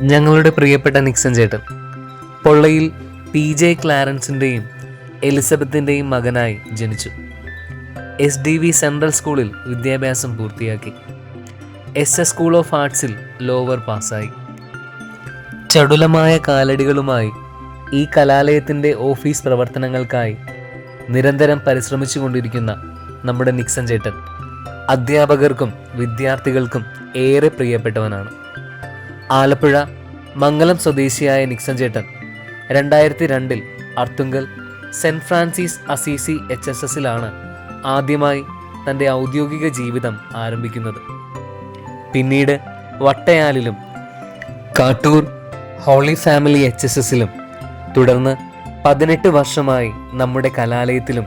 ഞങ്ങളുടെ പ്രിയപ്പെട്ട നിക്സൻ ചേട്ടൻ. പൊള്ളയിൽ പി ജെ ക്ലാരൻസിന്റെയും എലിസബത്തിന്റെയും മകനായി ജനിച്ചു. എസ് ഡി വി സെൻട്രൽ സ്കൂളിൽ വിദ്യാഭ്യാസം പൂർത്തിയാക്കി. എസ് എസ് സ്കൂൾ ഓഫ് ആർട്സിൽ ലോവർ പാസ്സായി. ചടുലമായ കാലടികളുമായി ഈ കലാലയത്തിന്റെ ഓഫീസ് പ്രവർത്തനങ്ങൾക്കായി നിരന്തരം പരിശ്രമിച്ചു കൊണ്ടിരിക്കുന്ന നമ്മുടെ നിക്സൻ ചേട്ടൻ അധ്യാപകർക്കും വിദ്യാർത്ഥികൾക്കും ഏറെ പ്രിയപ്പെട്ടവനാണ്. ആലപ്പുഴ മംഗലം സ്വദേശിയായ നിക്സൺ ചേട്ടൻ. രണ്ടായിരത്തി രണ്ടിൽ Arthunkal saint Francis Assisi H S എസിലാണ് ആദ്യമായി തന്റെ ഔദ്യോഗിക ജീവിതം ആരംഭിക്കുന്നത്. പിന്നീട് വട്ടയാലിലും Kattoor holy family H S എസിലും തുടർന്ന് പതിനെട്ട് വർഷമായി നമ്മുടെ കലാലയത്തിലും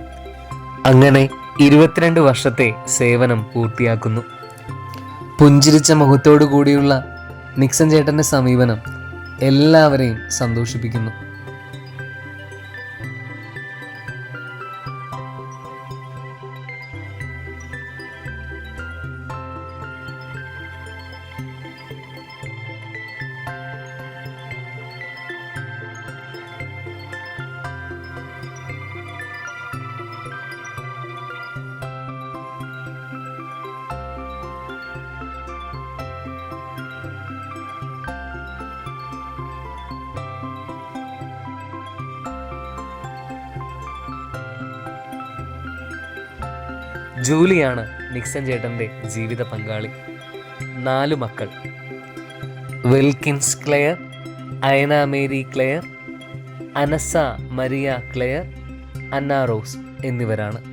അങ്ങനെ ഇരുപത്തിരണ്ട് വർഷത്തെ സേവനം പൂർത്തിയാക്കുന്നു. പുഞ്ചിരിച്ച മുഖത്തോടു കൂടിയുള്ള നിക്സൺ ചേട്ടന്റെ സമീപനം എല്ലാവരെയും സന്തോഷിപ്പിക്കുന്നു. ജൂലിയാണ് നിക്സൺ ചേട്ടന്റെ ജീവിത പങ്കാളി. നാലു മക്കൾ. Wilkins Claire Ayana Mary Claire Anasa Maria Claire Anna Rose എന്നിവരാണ്.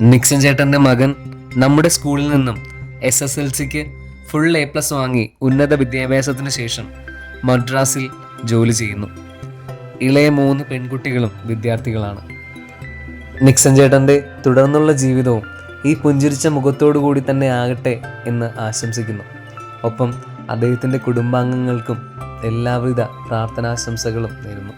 നിക്സൺ ചേട്ടന്റെ മകൻ നമ്മുടെ സ്കൂളിൽ നിന്നും എസ് എസ് എൽ സിക്ക് ഫുൾ എ പ്ലസ് വാങ്ങി ഉന്നത വിദ്യാഭ്യാസത്തിന് ശേഷം മദ്രാസിൽ ജോലി ചെയ്യുന്നു. ഇളയ മൂന്ന് പെൺകുട്ടികളും വിദ്യാർത്ഥികളാണ്. നിക്സൺ ചേട്ടന്റെ തുടർന്നുള്ള ജീവിതവും ഈ പുഞ്ചിരിച്ച മുഖത്തോടു കൂടി തന്നെ ആകട്ടെ എന്ന് ആശംസിക്കുന്നു. ഒപ്പം അദ്ദേഹത്തിന്റെ കുടുംബാംഗങ്ങൾക്കും എല്ലാവിധ പ്രാർത്ഥനാശംസകളും നേരുന്നു.